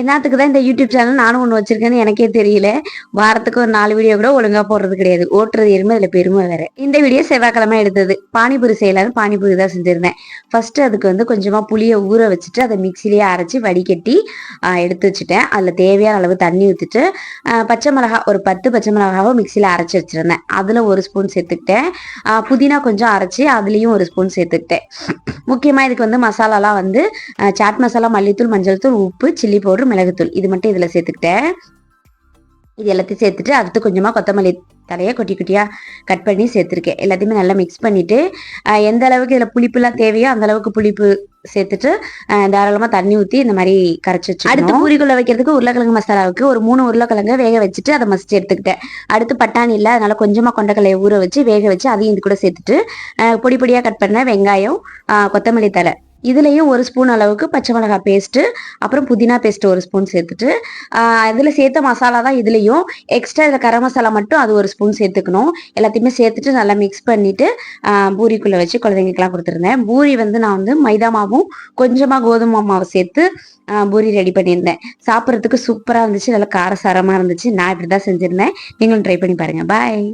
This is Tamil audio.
என்னத்துக்கு தான் இந்த யூடியூப் சேனல் நானும் ஒன்று வச்சிருக்கேன்னு எனக்கே தெரியல. வாரத்துக்கு ஒரு நாலு வீடியோ கூட ஒழுங்காக போடுறது கிடையாது. ஓட்டுறது எருமை அதில் பெருமை வேற. இந்த வீடியோ செவ்வாய்க்கிழமை எடுத்தது. பானிபூரி செய்யலான்னு பானிபூரி தான் செஞ்சுருந்தேன். ஃபர்ஸ்ட் அதுக்கு வந்து கொஞ்சமாக புளியை ஊற வச்சுட்டு அதை மிக்சிலேயே அரைச்சி வடிகட்டி எடுத்து வச்சுட்டேன். அதில் தேவையான அளவு தண்ணி ஊற்றிட்டு பச்சை மிளகா ஒரு பத்து பச்சை மிளகாவை மிக்சியில் அரைச்சி வச்சுருந்தேன். அதில் ஒரு ஸ்பூன் சேர்த்துக்கிட்டேன். புதினா கொஞ்சம் அரைச்சி அதுலேயும் ஒரு ஸ்பூன் சேர்த்துக்கிட்டேன். முக்கியமாக இதுக்கு வந்து மசாலாலாம் வந்து சாட் மசாலா மல்லித்தூள் மஞ்சள் தூள் உப்பு சில்லி பவுடர் மிளகுத்தூள். இது மட்டும் இதில் சேர்த்துக்கிட்டேன். இது எல்லாத்தையும் சேர்த்துட்டு அடுத்து கொஞ்சமாக கொத்தமல்லி தலையை குட்டி குட்டியாக கட் பண்ணி சேர்த்துருக்கேன். எல்லாத்தையுமே நல்லா மிக்ஸ் பண்ணிவிட்டு எந்த அளவுக்கு இதில் புளிப்புலாம் தேவையோ அந்த அளவுக்கு புளிப்பு சேர்த்துட்டு தாராளமாக தண்ணி ஊற்றி இந்த மாதிரி கரைச்சி வச்சு அடுத்து பூரிக்குள்ள வைக்கிறதுக்கு உருளைக்கிழங்கு மசாலாவுக்கு ஒரு மூணு உருளைக்கிழங்க வேக வச்சுட்டு அதை மசிச்சு எடுத்துக்கிட்டேன். அடுத்து பட்டாணி இல்லை அதனால கொஞ்சமாக கொண்டக்கல்லையை ஊற வச்சு வேக வச்சு அதையும் இது கூட சேர்த்துட்டு அஹ் பொடி பொடியாக கட் பண்ண வெங்காயம் கொத்தமல்லி தலை இதுலேயும் ஒரு ஸ்பூன் அளவுக்கு பச்சை மிளகாய் பேஸ்ட்டு அப்புறம் புதினா பேஸ்ட்டு ஒரு ஸ்பூன் சேர்த்துட்டு இதில் சேர்த்த மசாலா தான் இதுலேயும். எக்ஸ்ட்ரா இதில் கரம் மசாலா மட்டும் அது ஒரு ஸ்பூன் சேர்த்துக்கணும். எல்லாத்தையுமே சேர்த்துட்டு நல்லா மிக்ஸ் பண்ணிவிட்டு பூரிக்குள்ளே வச்சு குழந்தைங்களுக்குலாம் கொடுத்துருந்தேன். பூரி வந்து நான் வந்து மைதா மாவும் கொஞ்சமாக கோதுமை மாவை சேர்த்து பூரி ரெடி பண்ணியிருந்தேன். சாப்பிட்றதுக்கு சூப்பராக இருந்துச்சு. நல்லா காரசாரமாக இருந்துச்சு. நான் இப்படி தான் செஞ்சுருந்தேன். நீங்களும் ட்ரை பண்ணி பாருங்கள் பாய்